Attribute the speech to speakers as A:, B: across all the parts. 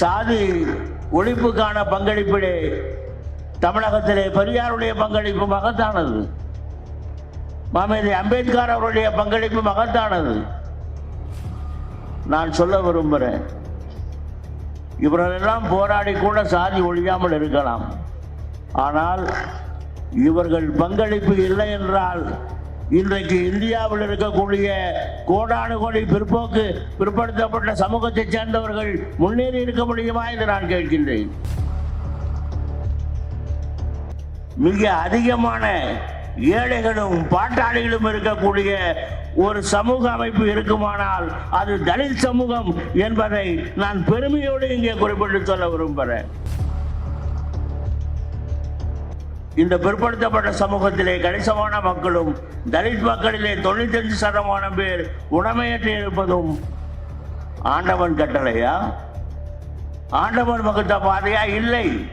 A: சாதி ஒழிப்புக்கான பங்களிப்பிலே தமிழகத்திலே பெரியாருடைய பங்களிப்பு மகத்தானது. மாமேதி அம்பேத்கர் அவருடைய பங்களிப்பு மகத்தானது. நான் சொல்ல விரும்புகிறேன். இவர்களெல்லாம் போராடி கூட சாதி ஒழியாமல் இருக்கலாம். ஆனால் இவர்கள் பங்களிப்பு இல்லை என்றால் இன்றைக்கு இந்தியாவில் இருக்கக்கூடிய கோடானு கோடி பிற்போக்கு பிற்படுத்தப்பட்ட சமூகத்தைச் சேர்ந்தவர்கள் முன்னேறி இருக்க முடியுமா என்று நான் கேட்கின்றேன். மிக அதிகமான ஏழைகளும் பாட்டாளிகளும் இருக்கக்கூடிய ஒரு சமூக அமைப்பு இருக்குமானால் அது தலித் சமூகம் என்பதை நான் பெருமையோடு இங்கே குறிப்பிட்டு சொல்ல விரும்புகிறேன். இந்த பிற்படுத்தப்பட்ட சமூகத்திலே கணிசமான மக்களும் தலித் மக்களிலே தொண்ணூத்தஞ்சு சதமானம் பேர் உணமையற்று இருப்பதும் ஆண்டவன் கட்டளையா? ஆண்டவன் வகுத்த பாதையா? இல்லை.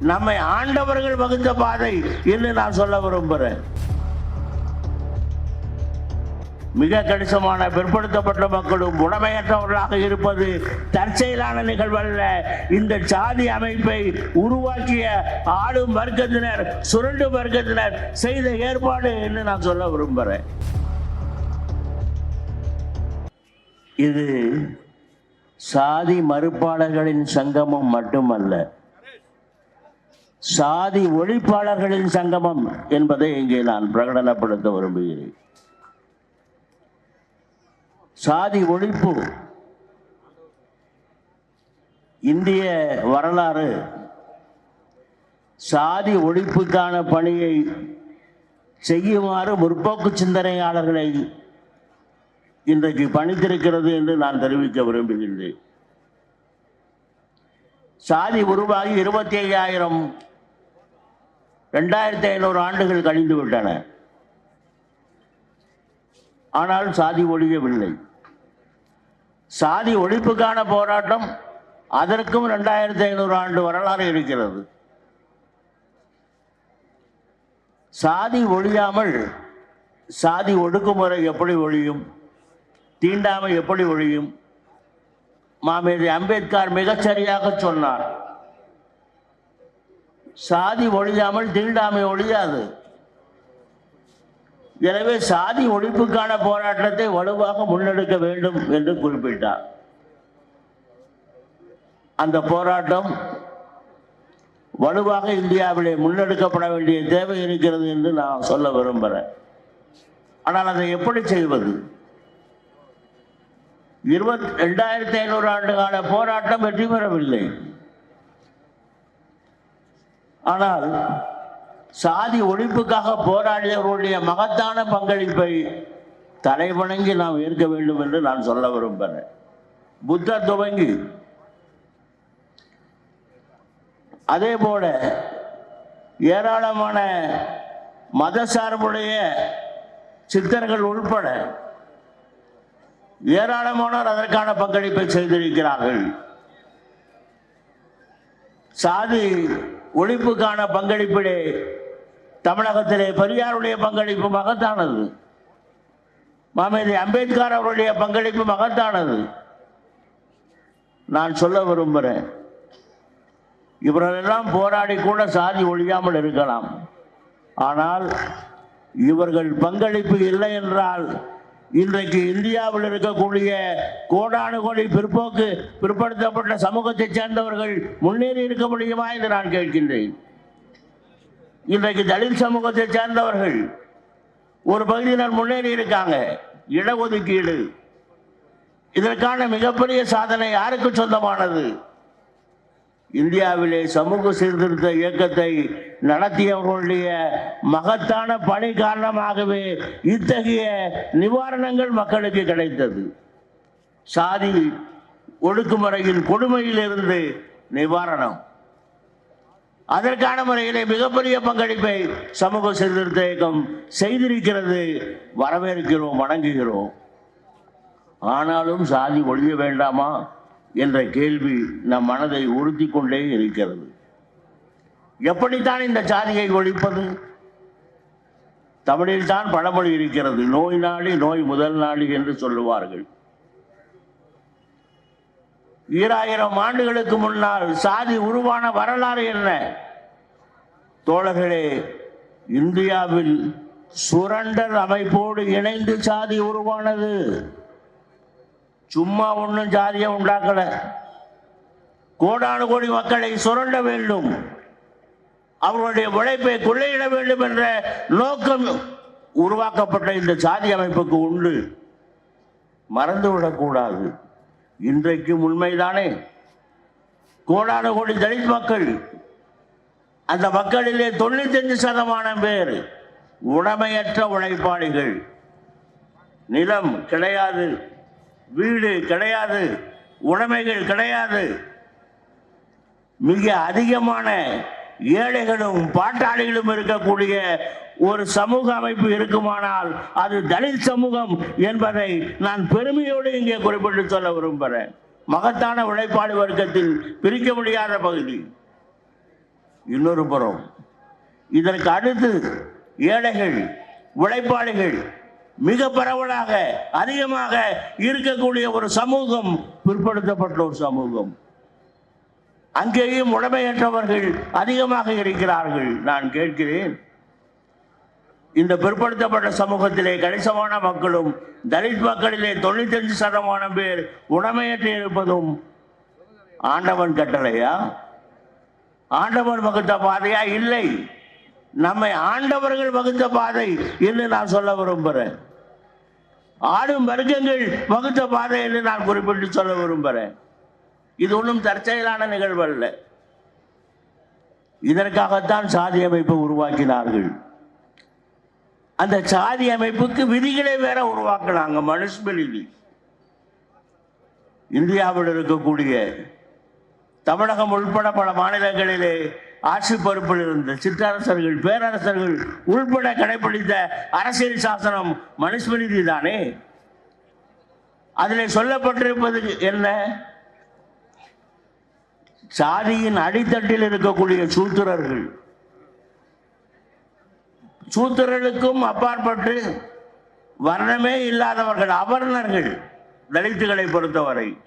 A: நம்மை ஆண்டவர்கள் வகுத்த பாதை என்று நான் சொல்ல விரும்புகிறேன். மிக கணிசமான பிற்படுத்தப்பட்ட மக்களும் உடமையற்றவர்களாக இருப்பது தற்செயலான நிகழ்வல்ல. இந்த சாதி அமைப்பை உருவாக்கிய ஆளும் வர்க்கத்தினர் சுரண்டு வர்க்கத்தினர் செய்த ஏற்பாடு என்று நான் சொல்ல விரும்புகிறேன். இது சாதி மறுப்பாளர்களின் சங்கமம் மட்டுமல்ல சாதி ஒழிப்பாளர்களின் சங்கமம் என்பதை இங்கே நான் பிரகடனப்படுத்த விரும்புகிறேன். சாதி ஒழிப்பு. இந்திய வரலாறு சாதி ஒழிப்புக்கான பணியை செய்யுமாறு முற்போக்கு சிந்தனையாளர்களை இன்றைக்கு பணித்திருக்கிறது என்று நான் தெரிவிக்க விரும்புகின்றேன். சாதி உருவாகி இருபத்தி ஐயாயிரம் ரெண்டாயிரத்தி ஐநூறு ஆண்டுகள் கழிந்து விட்டன ஆனால் சாதி ஒழியவில்லை. சாதி ஒழிப்புக்கான போராட்டம் அதற்கும் ரெண்டாயிரத்தி ஐநூறு ஆண்டு வரலாறு இருக்கிறது. சாதி ஒழியாமல் சாதி ஒடுக்குமுறை எப்படி ஒழியும்? தீண்டாமை எப்படி ஒழியும்? மாமேதி அம்பேத்கர் மிகச்சரியாக சொன்னார். சாதி ஒழியாமல் தீண்டாமை ஒழியாது. எனவே சாதி ஒழிப்புக்கான போராட்டத்தை வலுவாக முன்னெடுக்க வேண்டும் என்று குறிப்பிட்டார். அந்த போராட்டம் வலுவாக இந்தியாவிலே முன்னெடுக்கப்பட வேண்டிய தேவை இருக்கிறது என்று நான் சொல்ல விரும்புகிறேன். ஆனால் அதை எப்படி செய்வது? இருபத்தி ரெண்டாயிரத்தி ஐநூறு ஆண்டு கால போராட்டம் வெற்றி பெறவில்லை. ஆனால் சாதி ஒழிப்புக்காக போராடியவர்களுடைய மகத்தான பங்களிப்பை தலைவணங்கி நாம் ஏற்க வேண்டும் என்று நான் சொல்ல விரும்புகிறேன். புத்தர் துவங்கி. அதே போல ஏராளமான மத சார்புடைய சித்தர்கள் உள்பட ஏராளமானோர் அதற்கான பங்களிப்பை செய்திருக்கிறார்கள். சாதி ஒழிப்புக்கான பங்களிப்பிலே தமிழகத்திலே பெரியாருடைய பங்களிப்பு மகத்தானது. மாமேதி அம்பேத்கர் அவருடைய பங்களிப்பு மகத்தானது. நான் சொல்ல விரும்புகிறேன். இவர்களெல்லாம் போராடி கூட சாதி ஒழியாமல் இருக்கலாம். ஆனால் இவர்கள் பங்களிப்பு இல்லை என்றால் இன்றைக்கு இந்தியாவில் இருக்கக்கூடிய கோடானு கோடி பிற்போக்கு பிற்படுத்தப்பட்ட சமூகத்தைச் சேர்ந்தவர்கள் முன்னேறி இருக்க முடியுமா என்று நான் கேட்கின்றேன். இன்றைக்கு தலித் சமூகத்தை சேர்ந்தவர்கள் ஒரு பகுதியினர் முன்னேறி இருக்காங்க. இடஒதுக்கீடு. இதற்கான மிகப்பெரிய சாதனை யாருக்கு சொந்தமானது? இந்தியாவிலே சமூக சீர்திருத்த இயக்கத்தை நடத்தியவர்களுடைய மகத்தான பணி காரணமாகவே இத்தகைய நிவாரணங்கள் மக்களுக்கு கிடைத்தது. சாதி ஒடுக்குமுறையின் கொடுமையிலிருந்து நிவாரணம். அதற்கான முறையிலே மிகப்பெரிய பங்களிப்பை சமூக சீர்திருத்த இயக்கம் செய்திருக்கிறது வரவேற்கிறோம் வணங்குகிறோம். ஆனாலும் சாதி ஒழிய வேண்டாமா என்ற கேள்வி நம் மனதை உறுத்தி கொண்டே இருக்கிறது. எப்படித்தான் இந்த சாதியை ஒழிப்பது? தமிழில் தான் பழமொழி இருக்கிறது. நோய் நாடி நோய் முதல் நாடி என்று சொல்லுவார்கள். ஈராயிரம் ஆண்டுகளுக்கு முன்னால் சாதி உருவான வரலாறு என்ன? தோழர்களே இந்தியாவில் சுரண்டல் அமைப்போடு இணைந்து சாதி உருவானது. சும்மா ஒன்றும் சாதியை உண்டாக்கல. கோடானு கோடி மக்களை சுரண்ட வேண்டும். அவர்களுடைய உழைப்பை கொள்ளையிட வேண்டும் என்ற நோக்கம் உருவாக்கப்பட்ட இந்த சாதி அமைப்புக்கு உண்டு. மறந்துவிடக்கூடாது இன்றைக்கும் உண்மைதானே? கோடான கோடி தலித் மக்கள் அந்த மக்களிலே தொண்ணூத்தஞ்சு சதமானம் பேர் உடமையற்ற உழைப்பாளிகள். நிலம் கிடையாது வீடு கிடையாது உடைமைகள் கிடையாது. மிக அதிகமான ஏழைகளும் பாட்டாளிகளும் இருக்கக்கூடிய ஒரு சமூக அமைப்பு இருக்குமானால் அது தலித் சமூகம் என்பதை நான் பெருமையோடு இங்கே குறிப்பிட்டு சொல்ல விரும்புகிறேன். மகத்தான உழைப்பாளி வர்க்கத்தில் பிரிக்க முடியாத பகுதி. இன்னொரு புறம். இதற்கு அடுத்து ஏழைகள் உழைப்பாளிகள் மிக பரவலாக அதிகமாக இருக்கக்கூடிய ஒரு சமூகம் பிற்படுத்தப்பட்ட ஒரு சமூகம். அங்கேயும் உடமையற்றவர்கள் அதிகமாக இருக்கிறார்கள். நான் கேட்கிறேன் இந்த பிற்படுத்தப்பட்ட சமூகத்திலே கணிசமான மக்களும் தலித் மக்களிலே தொண்ணூத்தஞ்சு சதமானம் பேர் உடமையற்று இருப்பதும் ஆண்டவன் கட்டளையா? ஆண்டவன் வகுத்த பாதையா? இல்லை. நம்மை ஆண்டவர்கள் வகுத்த பாதை என்று நான் சொல்ல விரும்புகிறேன். ஆடும் வர்க்கங்கள் வகுத்த பாதை என்று நான் குறிப்பிட்டு சொல்ல விரும்புகிறேன். இது ஒன்றும் தற்செயலான நிகழ்வு அல்ல. இதற்காகத்தான் சாதி அமைப்பை உருவாக்கினார்கள். அந்த சாதி அமைப்புக்கு விதிகளை வேற உருவாக்கினாங்க மனுஸ்மிருதி இந்தியாவில் இருக்கக்கூடிய தமிழகம் உள்பட பல மாநிலங்களிலே ஆட்சி பொறுப்பில் இருந்த சிற்றரசர்கள் பேரரசர்கள் உள்பட கடைபிடித்த அரசியல் சாசனம் மனுஸ்மிருதி தானே? அதில் சொல்லப்பட்டிருப்பது என்ன? சாதியின் அடித்தட்டில் இருக்கக்கூடிய சூத்திரர்கள். சூத்திரர்களுக்கும் அப்பாற்பட்டு வர்ணமே இல்லாதவர்கள் அபர்ணர்கள் தலித்துகளை பொறுத்தவரை.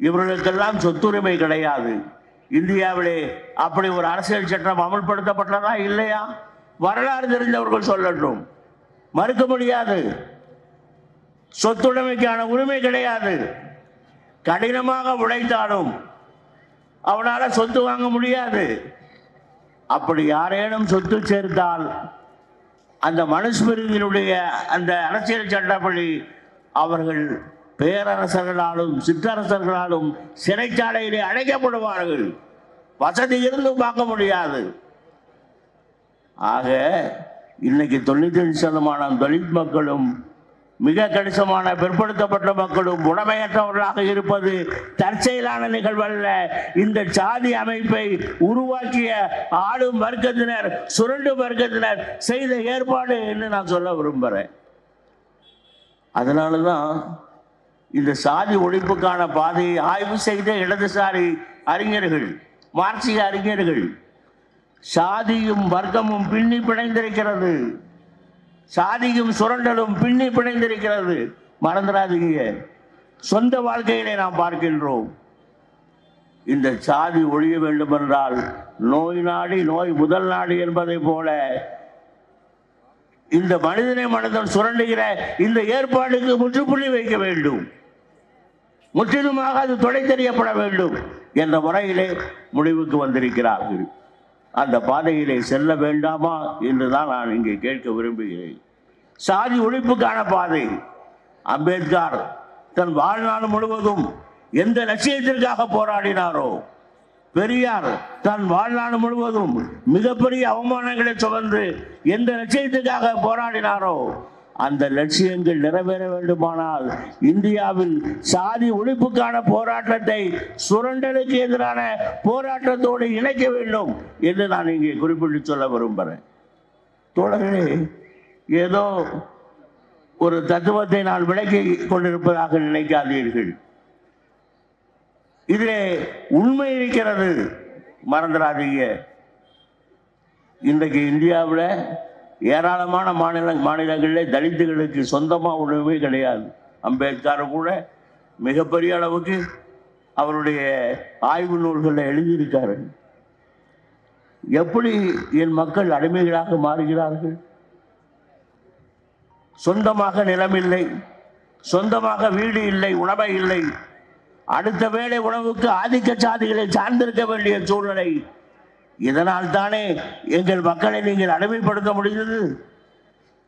A: இவர்களுக்கெல்லாம் சொத்துரிமை கிடையாது. இந்தியாவிலே அப்படி ஒரு அரசியல் சட்டம் அமல்படுத்தப்பட்டதா இல்லையா? வரலாறு தெரிந்தவர்கள் சொல்லட்டும். மறுக்க முடியாது. சொத்துடைமைக்கான உரிமை கிடையாது. கடினமாக உழைத்தாலும் அவனால சொத்து வாங்க முடியாது. அப்படி யாரேனும் சொத்து சேர்த்தால் அந்த மனுஸ்மிருதியினுடைய அந்த அரசியல் சட்டப்படி அவர்கள் பேரரசர்களாலும் சிற்றரசர்களாலும் சிறைச்சாலையிலே அழைக்கப்படுவார்கள் வசதி இருந்தும் பார்க்க முடியாது. ஆக இன்னைக்கு தொண்ணூத்தஞ்சு சதமானம் தலித் மக்களும் மிக கணிசமான பிற்படுத்தப்பட்ட மக்களும் உடமையற்றவர்களாக இருப்பது தற்செயலான நிகழ்வல்ல. இந்த சாதி அமைப்பை உருவாக்கிய ஆளும் வர்க்கத்தினர் சுரண்டு வர்க்கத்தினர் செய்த ஏற்பாடு என்று நான் சொல்ல விரும்புகிறேன். அதனால தான் இந்த சாதி ஒழிப்புக்கான பாதையை ஆய்வு செய்த இடதுசாரி அறிஞர்கள் மார்க்சிய அறிஞர்கள் சாதியும் வர்க்கமும் பின்னி பிணைந்திருக்கிறது. சாதியும் சுரண்டலும் பின்னி பிணைந்திருக்கிறது. மறந்துடாதீங்க. சொந்த வாழ்க்கையிலே நாம் பார்க்கின்றோம். இந்த சாதி ஒழிய வேண்டும் என்றால் நோய் நாடி நோய் முதல் நாடி என்பதை போல இந்த மனிதனை மனிதன் சுரண்டுகிற இந்த ஏற்பாடுக்கு முற்றுப்புள்ளி வைக்க வேண்டும். முற்றிலுமாக அது தொலை தெரியப்பட வேண்டும் என்ற முறையிலே முடிவுக்கு வந்திருக்கிறார்கள். அந்த பாதையிலே செல்ல வேண்டாமா என்று தான் நான் இங்கே கேட்க விரும்புகிறேன். சாதி ஒழிப்புக்கான பாதை. அம்பேத்கர் தன் வாழ்நாள் முழுவதும் எந்த லட்சியத்திற்காக போராடினாரோ பெரியார் தன் வாழ்நாள் முழுவதும் மிகப்பெரிய அவமானங்களை சுமந்து எந்த லட்சியத்துக்காக போராடினாரோ அந்த லட்சியங்கள் நிறைவேற வேண்டுமானால் இந்தியாவில் சாதி ஒழிப்புக்கான போராட்டத்தை சுரண்டலுக்கு எதிரான போராட்டத்தோடு இணைக்க வேண்டும் என்று நான் இங்கே குறிப்பிட்டு சொல்ல விரும்புகிறேன். தோழர்களே ஏதோ ஒரு தத்துவத்தை நான் விளக்கி கொண்டிருப்பதாக நினைக்காதீர்கள். இதிலே உண்மை இருக்கிறது. மறந்துடாதீங்க. இன்றைக்கு இந்தியாவில் ஏராளமான மாநில மாநிலங்களில் தலித்துகளுக்கு சொந்தமாக உணவே கிடையாது. அம்பேத்கர் கூட மிகப்பெரிய அளவுக்கு அவருடைய ஆய்வு நூல்களில் எழுதியிருக்காரு. எப்படி என் மக்கள் அடிமைகளாக மாறுகிறார்கள்? சொந்தமாக நிலம் இல்லை சொந்தமாக வீடு இல்லை உணவை இல்லை. அடுத்த வேளை உணவுக்கு ஆதிக்க சாதிகளை சார்ந்திருக்க வேண்டிய சூழ்நிலை இதனால் தானே எங்கள் மக்களை நீங்கள் அடிமைப்படுத்த முடிந்தது?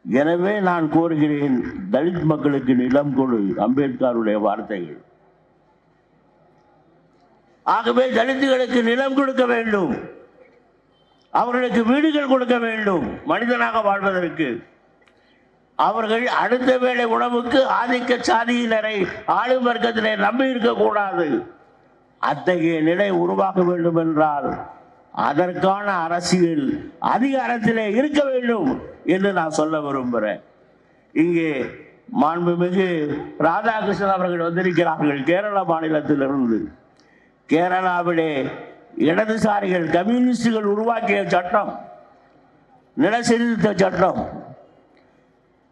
A: எனவே நான் கோருகிறேன் தலித் மக்களுக்கு நிலம் கொடு அம்பேத்கருடைய வார்த்தைகள். ஆகவே தலித்துகளுக்கு நிலம் கொடுக்க வேண்டும். அவர்களுக்கு வீடுகள் கொடுக்க வேண்டும் மனிதனாக வாழ்வதற்கு. அவர்கள் அடுத்த வேளை உணவுக்கு ஆதிக்க சாதியினரை ஆளும் வர்க்கத்தினை நம்பி இருக்கக்கூடாது அத்தகைய நிலை உருவாக்க வேண்டும் என்றால் அதற்கான அரசியல் அதிகாரத்திலே இருக்க வேண்டும் என்று நான் சொல்ல விரும்புகிறேன். இங்கே மாண்புமிகு ராதாகிருஷ்ணன் அவர்கள் வந்திருக்கிறார்கள் கேரள மாநிலத்திலிருந்து. கேரளாவிலே இடதுசாரிகள் கம்யூனிஸ்டுகள் உருவாக்கிய சட்டம் நிலசீர்திருத்த சட்டம்.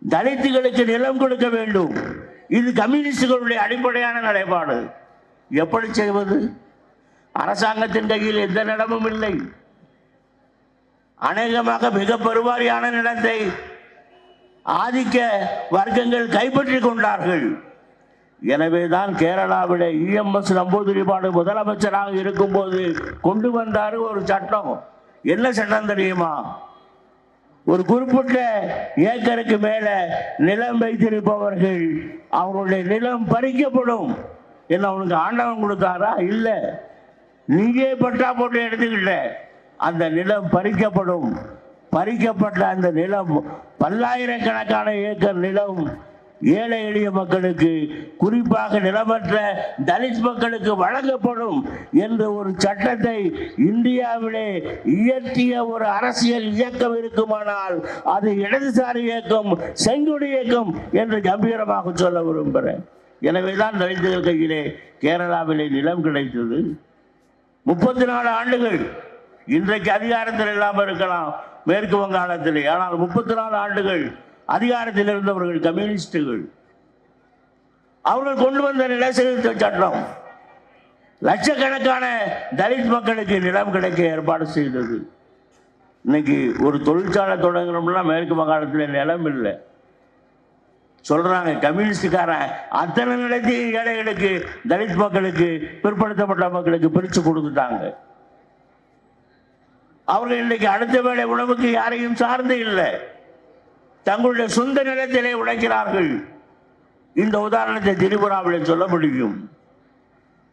A: தலித்துகளுக்கு நிலம் கொடுக்க வேண்டும். இது கம்யூனிஸ்டுகளுடைய அடிப்படையான நிலைப்பாடு. எப்படி செய்வது? அரசாங்கத்தின் கையில் எந்த நிலமும் இல்லை. அநேகமாக மிக பெருவாரியான நிலத்தை ஆதிக்க வர்க்கங்கள் கைப்பற்றி கொண்டார்கள். எனவேதான் கேரளாவிட இஎம்எஸ் நம்பூதிரிபாடு முதலமைச்சராக இருக்கும்போது கொண்டு வந்தார் ஒரு சட்டம். என்ன சட்டம் தெரியுமா? ஒரு குறிப்பிட்ட ஏக்கருக்கு மேல நிலம் வைத்திருப்பவர்கள் அவர்களுடைய நிலம் பறிக்கப்படும். என்ன அவனுக்கு ஆண்டவன் கொடுத்தாரா? இல்லை. நீயே பட்டா போட்டு எடுத்துக்கிட்ட அந்த நிலம் பறிக்கப்படும். பறிக்கப்பட்ட அந்த நிலம் பல்லாயிரக்கணக்கான ஏக்கர் நிலம் ஏழை எளிய மக்களுக்கு குறிப்பாக நிலமற்ற தலித் மக்களுக்கு வழங்கப்படும் என்ற ஒரு சட்டத்தை இந்தியாவிலே இயற்றிய ஒரு அரசியல் இயக்கம் இருக்குமானால் அது இடதுசாரி இயக்கம் செங்குடி இயக்கம் என்று கம்பீரமாக சொல்ல விரும்புகிறேன். எனவேதான் தலித்துகள் கையிலே கேரளாவிலே நிலம் கிடைத்தது. முப்பத்தி நாலு ஆண்டுகள் இன்றைக்கு அதிகாரத்தில் இல்லாமல் இருக்கலாம் மேற்கு வங்காளத்தில். ஆனால் முப்பத்தி நாலு ஆண்டுகள் அதிகாரத்தில் இருந்தவர்கள் கம்யூனிஸ்டுகள். அவர்கள் கொண்டு வந்த நிலசீர்திருத்த சட்டம் லட்சக்கணக்கான தலித் மக்களுக்கு நிலம் கிடைக்க ஏற்பாடு செய்தது. இன்னைக்கு ஒரு தொழிற்சாலை தொடங்கணும்னா மேற்கு வங்காளத்தில் நிலம் இல்லை. சொல்றாங்க கம்யூனிஸ்டுக்காரன் அத்தனை நிலத்தையும் ஏழைகளுக்கு தலித் மக்களுக்கு பிற்படுத்தப்பட்ட மக்களுக்கு பிரித்து கொடுத்துட்டாங்க. அவர்கள் இன்னைக்கு அடுத்த வேளை உணவுக்கு யாரையும் சார்ந்து இல்லை. தங்களுடைய சொந்த நிலத்திலே உழைக்கிறார்கள். இந்த உதாரணத்தை திரிபுராவில் சொல்ல முடியும்.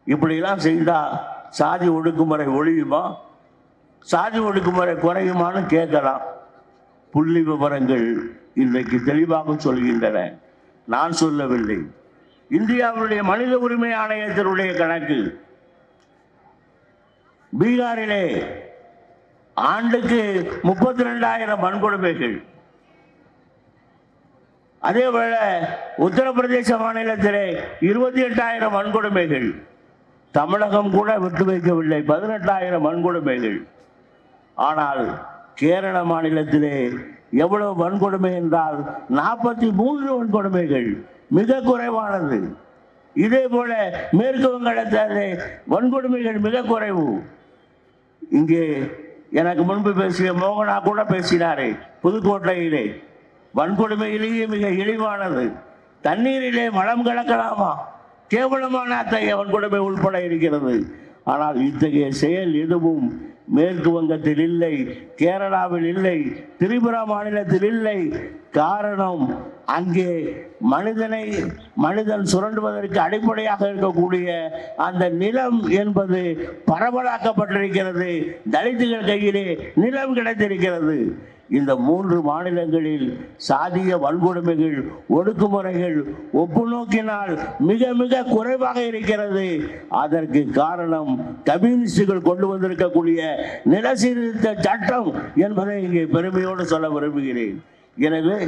A: இப்படிலாம் செய்தால் சாதி ஒடுக்குமுறை ஒழியுமா? சாதி ஒடுக்குமுறை குறையுமான்னு கேட்கலாம். புள்ளி விவரங்கள் இன்றைக்கு தெளிவாக சொல்கின்றன. நான் சொல்லவில்லை. இந்தியாவுடைய மனித உரிமை ஆணையத்தினுடைய கணக்கு. பீகாரிலே ஆண்டுக்கு முப்பத்தி ரெண்டாயிரம் வன்கொடுமைகள் அதேபோல உத்தரப்பிரதேச மாநிலத்திலே இருபத்தி எட்டாயிரம் வன்கொடுமைகள். தமிழகம் கூட விட்டு வைக்கவில்லை பதினெட்டாயிரம் வன்கொடுமைகள். ஆனால் கேரள மாநிலத்திலே எவ்வளவு வன்கொடுமை என்றால் நாற்பத்தி மூன்று வன்கொடுமைகள் மிக குறைவானது. இதே போல மேற்கு வங்காளத்திலே வன்கொடுமைகள் மிக குறைவு. இங்கே எனக்கு முன்பு பேசிய மோகனா கூட பேசினாரே புதுக்கோட்டையிலே. வன்கொடுமையிலேயே மிக இழிவானது. தண்ணீரிலே மலம் கலக்கலாமா? கேவலமான அத்தகைய வன்கொடுமை உள்பட இருக்கிறது. ஆனால் இத்தகைய செயல் எதுவும் மேற்கு வங்கத்தில் இல்லை கேரளாவில் இல்லை திரிபுரா மாநிலத்தில் இல்லை. காரணம் அங்கே மனிதனை மனிதன் சுரண்டுவதற்கு அடிப்படையாக இருக்கக்கூடிய அந்த நிலம் என்பது பரவலாக்கப்பட்டிருக்கிறது. தலித்துகள் கையிலே நிலம் கிடைத்திருக்கிறது. இந்த மூன்று மாநிலங்களில் சாதிய வன்கொடுமைகள் ஒடுக்குமுறைகள் ஒப்பு நோக்கினால் மிக மிக குறைவாக இருக்கிறது. அதற்கு காரணம் கம்யூனிஸ்டுகள் கொண்டு வந்திருக்கக்கூடிய நிலசீர்திருத்த சட்டம் என்பதை இங்கே பெருமையோடு சொல்ல விரும்புகிறேன். எனவே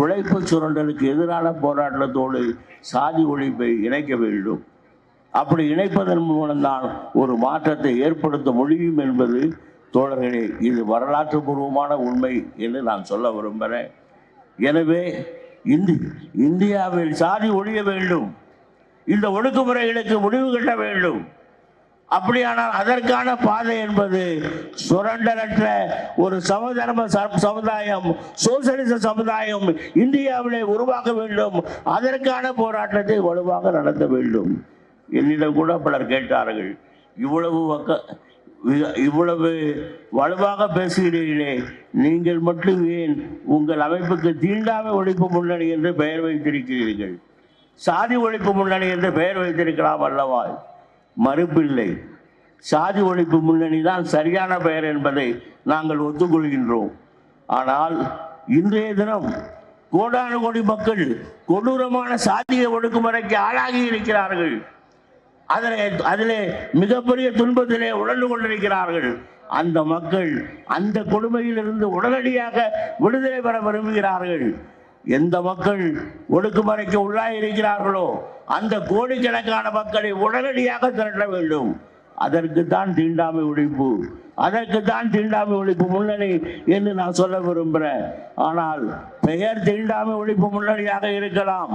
A: உழைப்பு சுரண்டலுக்கு எதிரான போராட்டத்தோடு சாதி ஒழிப்பை இணைக்க வேண்டும். அப்படி இணைப்பதன் மூலம்தான் ஒரு மாற்றத்தை ஏற்படுத்த முடியும் என்பது தோழர்களே இது வரலாற்று பூர்வமான உண்மை என்று நான் சொல்ல விரும்புகிறேன். எனவே இந்தி இந்தியாவில் சாதி ஒழிய வேண்டும். இந்த ஒடுக்குமுறைகளுக்கு முடிவு கட்ட வேண்டும். அப்படியானால் அதற்கான பாதை என்பது சுரண்டலற்ற ஒரு சமதர்ம ச- சமுதாயம் சோசியலிச சமுதாயம் இந்தியாவிலே உருவாக்க வேண்டும். அதற்கான போராட்டத்தை வலுவாக நடத்த வேண்டும். என்னிடம் கூட பலர் கேட்டார்கள் இவ்வளவு பக்க இவ்வளவு வலுவாக பேசுகிறீர்களே நீங்கள் மட்டும் ஏன் உங்கள் அமைப்புக்கு தீண்டாமை ஒழிப்பு முன்னணி என்று பெயர் வைத்திருக்கிறீர்கள்? சாதி ஒழிப்பு முன்னணி என்று பெயர் வைத்திருக்கலாம் அல்லவா? மறுப்பில்லை. சாதி ஒழிப்பு முன்னணி தான் சரியான பெயர் என்பதை நாங்கள் ஒத்துக்கொள்கின்றோம். ஆனால் இன்றைய தினம் கோடானு கோடி மக்கள் கொடூரமான சாதிய ஒடுக்குமுறைக்கு ஆளாகி இருக்கிறார்கள். அதிலே அதிலே மிகப்பெரிய துன்பத்திலே உழந்து கொண்டிருக்கிறார்கள். அந்த மக்கள் அந்த கொடுமையிலிருந்து உடனடியாக விடுதலை பெற விரும்புகிறார்கள். எந்த மக்கள் ஒடுக்குமுறைக்கு உள்ளாக இருக்கிறார்களோ அந்த கோடிக்கணக்கான மக்களை உடனடியாக திரட்ட வேண்டும். அதற்கு தான் தீண்டாமை ஒழிப்பு அதற்கு தான் தீண்டாமை ஒழிப்பு முன்னணி என்று நான் சொல்ல விரும்புகிறேன். ஆனால் பெயர் தீண்டாமை ஒழிப்பு முன்னணியாக இருக்கலாம்.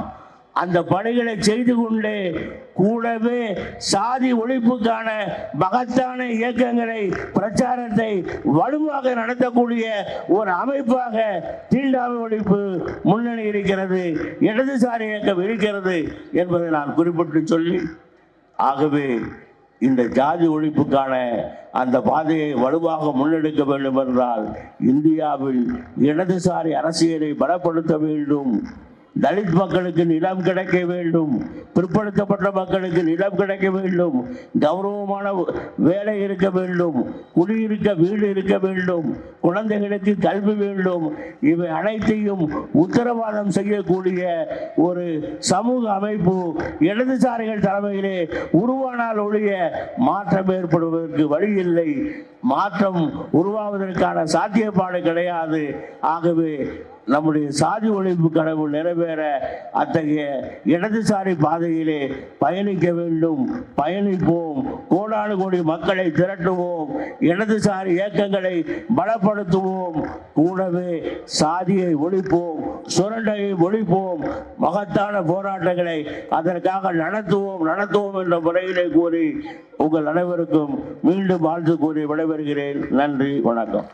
A: அந்த பணிகளை செய்து கொண்டு கூடவே சாதி ஒழிப்புக்கான மகத்தான இயக்கங்களை பிரச்சாரத்தை வலுவாக நடத்தக்கூடிய ஒரு அமைப்பாக தீண்டாமை ஒழிப்பு முன்னணி இருக்கிறது இடதுசாரி இயக்கம் இருக்கிறது என்பதை நான் குறிப்பிட்டு சொல்லி ஆகவே இந்த ஜாதி ஒழிப்புக்கான அந்த பாதையை வலுவாக முன்னெடுக்க வேண்டும் என்றால் இந்தியாவில் இடதுசாரி அரசியலை பலப்படுத்த வேண்டும். தலித் மக்களுக்கு நிலம் கிடைக்க வேண்டும். பிற்படுத்தப்பட்ட மக்களுக்கு நிலம் கிடைக்க வேண்டும். கௌரவமான வேலை இருக்க வேண்டும். குடியிருக்க வீடு இருக்க வேண்டும். குழந்தைகளுக்கு கல்வி வேண்டும். இவை அனைத்தையும் உத்தரவாதம் செய்யக்கூடிய ஒரு சமூக அமைப்பு இடதுசாரிகள் தலைமையிலே உருவானால் ஒழிய மாற்றம் ஏற்படுவதற்கு வழி இல்லை மாற்றம் உருவாவதற்கான சாத்தியப்பாடு கிடையாது. ஆகவே நம்முடைய சாதி ஒழிப்பு கனவு நிறைவேற அத்தகைய இடதுசாரி பாதையிலே பயணிக்க வேண்டும். பயணிப்போம். கோடானு கோடி மக்களை திரட்டுவோம். இடதுசாரி இயக்கங்களை பலப்படுத்துவோம். கூடவே சாதியை ஒழிப்போம். சுரண்டையை ஒழிப்போம். மகத்தான போராட்டங்களை அதற்காக நடத்துவோம். நடத்துவோம் என்ற முறையிலே கூறி உங்கள் அனைவருக்கும் மீண்டும் வாழ்த்து கூறி விடைபெறுகிறேன். நன்றி. வணக்கம்.